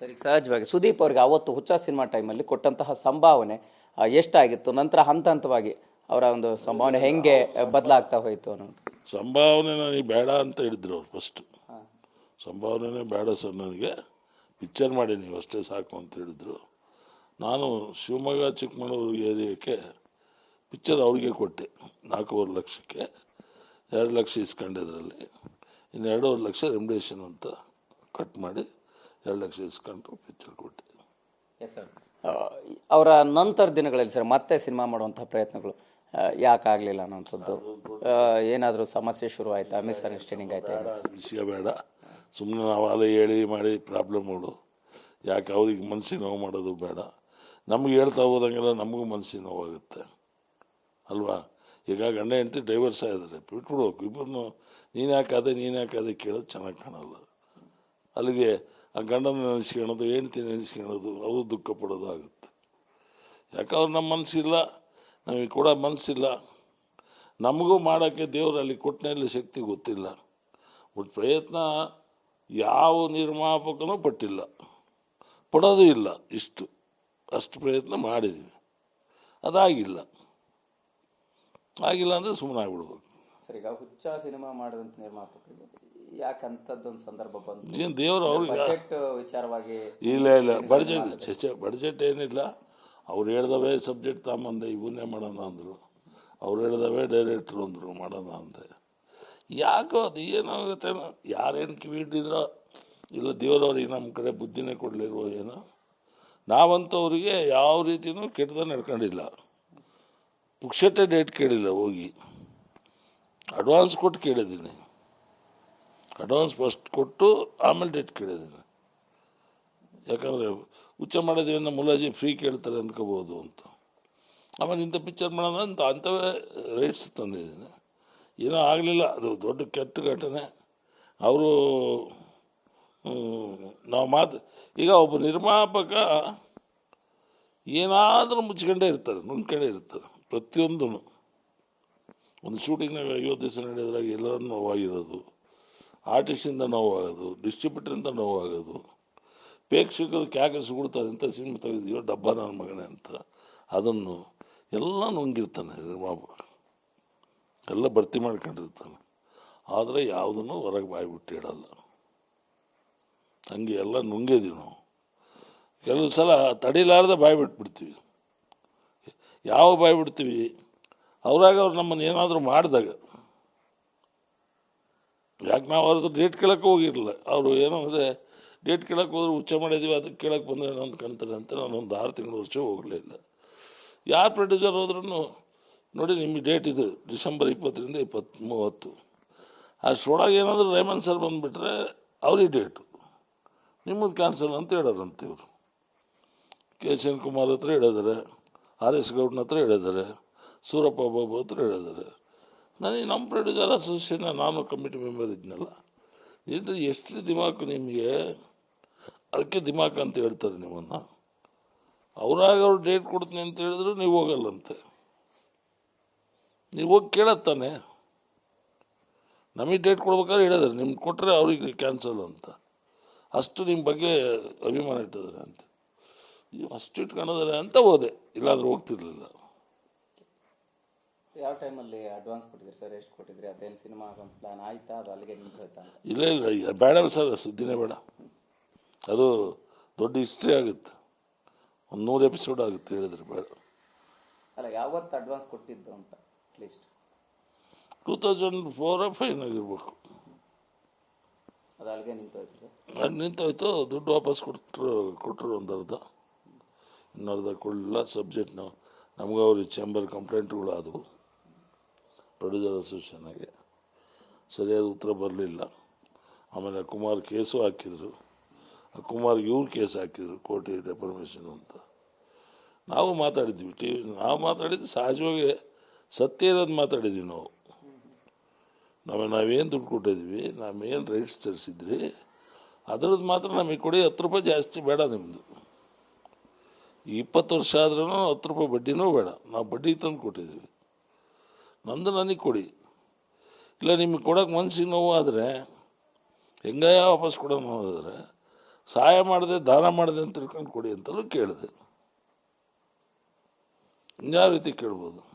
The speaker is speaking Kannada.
ಸರಿ ಸಹಜವಾಗಿ. ಸುದೀಪ್ ಅವ್ರಿಗೆ ಅವತ್ತು ಹುಚ್ಚ ಸಿನಿಮಾ ಟೈಮಲ್ಲಿ ಕೊಟ್ಟಂತಹ ಸಂಭಾವನೆ ಎಷ್ಟಾಗಿತ್ತು? ನಂತರ ಹಂತ ಹಂತವಾಗಿ ಅವರ ಒಂದು ಸಂಭಾವನೆ ಹೆಂಗೆ ಬದಲಾಗ್ತಾ ಹೋಯಿತು ಅನ್ನೋದು. ಸಂಭಾವನೆ ನನಗೆ ಬೇಡ ಅಂತ ಹೇಳಿದ್ರು ಅವ್ರು ಫಸ್ಟ್ ಸಂಭಾವನೆನೇ ಬೇಡ ಸರ್ ನನಗೆ. ಪಿಕ್ಚರ್ ಮಾಡಿ ನೀವು ಅಷ್ಟೇ ಸಾಕು ಅಂತ ಹೇಳಿದ್ರು. ನಾನು ಶಿವಮೊಗ್ಗ ಚಿಕ್ಕಮಗಳೂರು ಏರಿಯಾಕ್ಕೆ ಪಿಕ್ಚರ್ ಅವ್ರಿಗೆ ಕೊಟ್ಟೆ ನಾಲ್ಕೂವರೆ ಲಕ್ಷಕ್ಕೆ. ಎರಡು ಲಕ್ಷ ಇಸ್ಕೊಂಡಿದ್ರಲ್ಲಿ ಇನ್ನು ಎರಡೂವರೆ ಲಕ್ಷ ರೆಮ್ಡೇಷನ್ ಅಂತ ಕಟ್ ಮಾಡಿ ಎರಡು ಲಕ್ಷ ಇಸ್ಕೊಂಡು ಪಿಕ್ಚರ್ ಕೊಟ್ಟೆ ಅವರ ನಂತರ ದಿನಗಳಲ್ಲಿ ಸರ್ ಮತ್ತೆ ಸಿನಿಮಾ ಮಾಡುವಂಥ ಪ್ರಯತ್ನಗಳು ಯಾಕೆ ಆಗಲಿಲ್ಲ ಅನ್ನೋಂಥದ್ದು ಏನಾದರೂ ಸಮಸ್ಯೆ ಶುರು ಆಯ್ತಾ? ಮಿಸ್ಅಂಡರ್ಸ್ಟ್ಯಾಂಡಿಂಗ್ ಆಯ್ತಾ? ವಿಷಯ ಬೇಡ. ಸುಮ್ಮನೆ ನಾವು ಅದೇ ಹೇಳಿ ಮಾಡಿ ಪ್ರಾಬ್ಲಮ್ಗಳು ಯಾಕೆ ಅವ್ರಿಗೆ ಮನಸ್ಸಿಗೆ ನೋವು ಮಾಡೋದು ಬೇಡ. ನಮ್ಗೆ ಹೇಳ್ತಾ ಹೋದಂಗೆಲ್ಲ ನಮಗೂ ಮನಸ್ಸಿಗೆ ನೋವಾಗುತ್ತೆ. ಅಲ್ವಾ? ಈಗ ಗಂಡ ಹೆಂಡತಿ ಡೈವರ್ಸ್ ಆಗಿದ್ದಾರೆ. ಬಿಟ್ಬಿಡ್ಬೇಕು ಇಬ್ಬರನ್ನು ನೀನು ಯಾಕೆ ಅದೇ ನೀನು ಯಾಕೆ ಅದೇ ಕೇಳೋದು ಚೆನ್ನಾಗಿ ಕಾಣಲ್ಲ. ಅಲ್ಲಿಗೆ ಆ ಗಂಡನ ನೆನೆಸ್ಕೊಳ್ಳೋದು, ಹೆಂಡತಿ ನೆನೆಸ್ಕೊಳ್ಳೋದು, ಅವರು ದುಃಖ ಪಡೋದು ಆಗುತ್ತೆ ಯಾಕಂದ್ರೆ ನಮ್ಮ ಮನಸ್ಸಿಲ್ಲ, ನಮಗೆ ಕೂಡ ಮನಸ್ಸಿಲ್ಲ. ನಮಗೂ ಮಾಡೋಕ್ಕೆ ದೇವರಲ್ಲಿ ಕೊಟ್ಟನಲ್ಲಿ ಶಕ್ತಿ ಗೊತ್ತಿಲ್ಲ. ಬಟ್ ಪ್ರಯತ್ನ ಯಾವ ನಿರ್ಮಾಪಕನೂ ಪಟ್ಟಿಲ್ಲ. ಪಡೋದು ಇಲ್ಲ, ಇಷ್ಟು. ಅಷ್ಟು ಪ್ರಯತ್ನ ಮಾಡಿದ್ವಿ. ಅದಾಗಿಲ್ಲ. ಆಗಿಲ್ಲ ಅಂದರೆ ಸುಮ್ಮನೆ ಆಗ್ಬಿಡ್ಬೇಕು ಸರ್ ಈಗ ಹುಚ್ಚ ಸಿನಿಮಾ ಮಾಡಿದಂಥ ನಿರ್ಮಾಪಕರಿಗೆ ಯಾಕಂತದ್ದು ಅಂಥದ್ದೊಂದು ಸಂದರ್ಭ ಬಂತು? ದೇವರು ಅವ್ರಿಗೆ ಬಜೆಟ್ ವಿಚಾರವಾಗಿ ಇಲ್ಲ ಇಲ್ಲ ಬಡ್ಜೆಟ್ ಬಡ್ಜೆಟ್ ಏನಿಲ್ಲ. ಅವ್ರು ಹೇಳ್ದವೇ ಸಬ್ಜೆಕ್ಟ್ ತಗೊಂಬಂದೆ ಇವನ್ನೇ ಮಾಡೋಣ ಅಂದರು. ಅವ್ರು ಹೇಳ್ದವೇ ಡೈರೆಕ್ಟ್ರು ಅಂದರು ಮಾಡೋಣ ಅಂದೆ. ಯಾಕೋ ಅದು ಏನಾಗುತ್ತೆ ಯಾರೇನು ಕಿವಿ ಹಿಡಿದ್ರೋ ಇಲ್ಲ ದೇವರವ್ರಿಗೆ ನಮ್ಮ ಕಡೆ ಬುದ್ಧಿನೇ ಕೊಡಲಿಲ್ವೋ ಏನೋ. ನಾವಂತೂ ಅವರಿಗೆ ಯಾವ ರೀತಿಯೂ ಕೆಟ್ಟದ ನಡ್ಕೊಂಡಿಲ್ಲ ಪುಕ್ಷಟೆ ಡೇಟ್ ಕೇಳಿಲ್ಲ ಹೋಗಿ. ಅಡ್ವಾನ್ಸ್ ಕೊಟ್ಟು ಕೇಳಿದ್ದೀನಿ. ಅಡ್ವಾನ್ಸ್ ಫಸ್ಟ್ ಕೊಟ್ಟು ಆಮೇಲೆ ಡೇಟ್ ಕೇಳಿದ್ದೀನಿ. ಯಾಕಂದರೆ ಹುಚ್ಚ ಮಾಡಿದ್ವಿ ಮುಲಾಜಿ ಫ್ರೀ ಕೇಳ್ತಾರೆ ಅಂದ್ಕೋಬೋದು ಅಂತ. ಆಮೇಲೆ ಇಂಥ ಪಿಕ್ಚರ್ ಮಾಡೋಣ ಅಂತ ಅಂಥವೇ ರೇಟ್ಸ್ ತಂದಿದ್ದೀನಿ. ಏನೋ ಆಗಲಿಲ್ಲ. ಅದು ದೊಡ್ಡ ಕೆಟ್ಟ ಘಟನೆ. ಅವರು ನಾವು ಮಾತು, ಈಗ ಒಬ್ಬ ನಿರ್ಮಾಪಕ ಏನಾದರೂ ಮುಚ್ಕೊಂಡೇ ಇರ್ತಾರೆ, ನುಣ್ಕೊಂಡೇ ಇರ್ತಾರೆ ಪ್ರತಿಯೊಂದೂ ಒಂದು ಶೂಟಿಂಗ್ನಾಗ ಐವತ್ತು ದಿವಸ ನಡೆಯೋದ್ರಾಗ ಎಲ್ಲರೂ ನೋವಾಗಿರೋದು. ಆರ್ಟಿಸ್ಟಿಂದ ನೋವಾಗೋದು ಡಿಸ್ಟ್ರಿಬ್ಯೂಟ್ರಿಂದ ನೋವಾಗೋದು. ಪ್ರೇಕ್ಷಕರು ಕ್ಯಾಕೆ ಕೊಡ್ತಾರೆ ಅಂತ ಸಿನಿಮಾ ತೆಗೆದಿಯೋ ಡಬ್ಬ ನನ್ನ ಮಗನೇ ಅಂತ. ಅದನ್ನು ಎಲ್ಲ ನುಂಗಿರ್ತಾನೆ ನಿರ್ಮಾಪಕ ಎಲ್ಲ ಭರ್ತಿ ಮಾಡ್ಕೊಂಡಿರ್ತಾನೆ. ಆದರೆ ಯಾವುದನ್ನು ಹೊರಗೆ ಬಾಯ್ಬಿಟ್ಟು ಇಡಲ್ಲ. ಹಂಗೆ ಎಲ್ಲ ನುಂಗಿದೀವಿ ನಾವು. ಕೆಲವು ಸಲ ತಡಿಲಾರ್ದೆ ಬಾಯಿ ಬಿಟ್ಬಿಡ್ತೀವಿ. ಯಾವ ಬಾಯಿ ಬಿಡ್ತೀವಿ? ಅವ್ರಾಗ ಅವ್ರು ನಮ್ಮನ್ನು ಏನಾದರೂ ಮಾಡಿದಾಗ, ಯಾಕೆ ನಾವು ಅದ್ರ ಡೇಟ್ ಕೇಳಕ್ಕೆ ಹೋಗಿರಲಿಲ್ಲ. ಅವರು ಏನೋ ಅಂದರೆ ಡೇಟ್ ಕೇಳಕ್ಕೆ ಹೋದ್ರೆ ಉಚ್ಚ ಮಾಡಿದ್ದೀವಿ ಅದಕ್ಕೆ ಕೇಳಕ್ಕೆ ಬಂದರೆ ಅಂತ ಕಾಣ್ತಾರೆ ಅಂತ ನಾನು ಒಂದು ಆರು ತಿಂಗಳು ವರ್ಷ ಹೋಗಲಿಲ್ಲ ಯಾರು ಪ್ರೊಡ್ಯೂಸರ್ ಹೋದ್ರೂ ನೋಡಿ ನಿಮಗೆ ಡೇಟ್ ಇದು ಡಿಸೆಂಬರ್ ಇಪ್ಪತ್ತರಿಂದ ಇಪ್ಪತ್ತು ಮೂವತ್ತು ಅಷ್ಟರೊಳಗೆ ಏನಾದರೂ ರೇಮನ್ ಸರ್ ಬಂದುಬಿಟ್ರೆ ಅವ್ರಿಗೆ ಡೇಟು ನಿಮ್ಮದು ಕ್ಯಾನ್ಸಲ್ ಅಂತ ಹೇಳೋರಂತೆ ಇವರು. ಕೆ. S N. ಕುಮಾರ್ ಹತ್ರ ಹೇಳಿದ್ದಾರೆ ಆರ್ ಎಸ್ ಗೌಡ್ನ ಹತ್ರ ಹೇಳಿದ್ದಾರೆ ಸೂರಪ್ಪ ಬಾಬು ಹತ್ರ ಹೇಳಿದ್ದಾರೆ. ನನಗೆ ನಮ್ಮ ಪ್ರೊಡ್ಯೂಸರ್ ಅಸೋಸಿಯೇಷನ್ ನಾನು ಕಮಿಟಿ ಮೆಂಬರ್ ಇದ್ನಲ್ಲ ಇದು ಎಷ್ಟು ದಿಮಾಕು ನಿಮಗೆ? ಅದಕ್ಕೆ ದಿಮಾಕ್ ಅಂತ ಹೇಳ್ತಾರೆ ನಿಮ್ಮನ್ನು. ಅವರಾಗ ಅವ್ರು ಡೇಟ್ ಕೊಡ್ತೀನಿ ಅಂತ ಹೇಳಿದ್ರು ನೀವು ಹೋಗಲ್ಲಂತೆ. ನೀವು ಹೋಗಿ ಕೇಳತ್ತಾನೆ ನಮಗೆ ಡೇಟ್ ಕೊಡ್ಬೇಕಾದ್ರೆ ಹೇಳಿದ್ರು ನಿಮ್ಗೆ ಕೊಟ್ಟರೆ ಅವ್ರಿಗೆ ಕ್ಯಾನ್ಸಲ್ ಅಂತ. ಅಷ್ಟು ನಿಮ್ಮ ಬಗ್ಗೆ ಅಭಿಮಾನ ಇಟ್ಟಿದ್ದಾರೆ ಅಂತ. ಅಷ್ಟು ಇಟ್ಕೊಂಡಿದ್ದಾರೆ ಅಂತ ಹೋದೆ. ಇಲ್ಲಾಂದ್ರೆ ಹೋಗ್ತಿರ್ಲಿಲ್ಲ. ಯಾವ ಟೈಮಲ್ಲಿ ಅಡ್ವಾನ್ಸ್ ಕೊಟ್ಟಿದ್ರಿ ಸರ್ ಎಷ್ಟು ಕೊಟ್ಟಿದ್ರಿ ಅದೇನು ಸಿನಿಮಾ ಆಗೋಂಥ ಪ್ಲಾನ್ ಆಯ್ತಾ? ಅದು ಅಲ್ಲಿಗೆ ನಿಂತು ಹೋಯ್ತಾ ಅಂತ? ಇಲ್ಲ ಇಲ್ಲ ಈಗ ಬೇಡ ಸರ್ ಸುದ್ದಿನೇ ಬೇಡ. ಅದು ದೊಡ್ಡ ಹಿಸ್ಟ್ರಿ ಆಗುತ್ತೆ. ಒಂದು ನೂರು ಎಪಿಸೋಡ್ ಆಗುತ್ತೆ ಹೇಳಿದ್ರೆ ಬೇಡ. ಅಲ್ಲ ಯಾವತ್ತು ಅಡ್ವಾನ್ಸ್ ಕೊಟ್ಟಿದ್ದು ಅಂತ at least two thousand four five ಆಗಿರ್ಬೇಕು. ಅದು ಅಲ್ಲಿಗೆ ನಿಂತು ಹೋಯ್ತು ಸರ್ ಅದು ನಿಂತೋಯ್ತು ದುಡ್ಡು ವಾಪಸ್ ಕೊಟ್ಟರು ಕೊಟ್ಟರು ಒಂದು ಅರ್ಧ. ಇನ್ನರ್ಧ ಕೊಡಲಿಲ್ಲ ಸಬ್ಜೆಕ್ಟ್ ನಾವು ನಮಗೂ ಅವ್ರಿಗೆ ಚೇಂಬರ್ ಕಂಪ್ಲೇಂಟ್ಗಳು ಆದವು ಪ್ರೊಡ್ಯೂಸರ್ ಅಸೋಸಿಯೇಷನ್ಗೆ ಸರಿಯಾದ ಉತ್ತರ ಬರಲಿಲ್ಲ. ಆಮೇಲೆ ಕುಮಾರ್ ಕೇಸು ಹಾಕಿದರು. ಆ ಕುಮಾರ್ ಇವ್ರು ಕೇಸ್ ಹಾಕಿದರು, ಕೋರ್ಟ್ ಡೆಫರ್ಮೇಷನ್ ಅಂತ. ನಾವು ಮಾತಾಡಿದ್ವಿ, ಟಿ ವಿ ನಾವು ಮಾತಾಡಿದ್ದು ಸಹಜವಾಗಿ ಸತ್ಯ ಇರೋದು ಮಾತಾಡಿದ್ವಿ ನಾವು. ನಾವು, ನಾವೇನು ದುಡ್ಡು ಕೊಟ್ಟಿದ್ವಿ ನಾವೇನು ರೈಟ್ಸ್ ತರಿಸಿದ್ರಿ ಅದರದ್ದು ಮಾತ್ರ ನಮಗೆ ಕೊಡಿ ಹತ್ತು ರೂಪಾಯಿ ಜಾಸ್ತಿ ಬೇಡ ನಿಮ್ಮದು ಇಪ್ಪತ್ತು ವರ್ಷ ಆದ್ರೂ ಹತ್ತು ರೂಪಾಯಿ ಬಡ್ಡಿನೂ ಬೇಡ. ನಾವು ಬಡ್ಡಿ ತಂದು ಕೊಟ್ಟಿದ್ವಿ. ನಂದು ನನಗೆ ಕೊಡಿ. ಇಲ್ಲ, ನಿಮಗೆ ಕೊಡೋಕೆ ಮನಸ್ಸಿಗೆ ನೋವು ಆದರೆ, ಹೆಂಗಯ್ಯ ವಾಪಸ್ ಕೊಡೋಣ ನೋವಾದರೆ ಸಹಾಯ ಮಾಡಿದೆ, ದಾನ ಮಾಡಿದೆ ಅಂತ ತಿಳ್ಕೊಂಡು ಕೊಡಿ ಅಂತಲೂ ಕೇಳಿದೆ. ಇನ್ಯಾವ ರೀತಿ ಕೇಳ್ಬೋದು?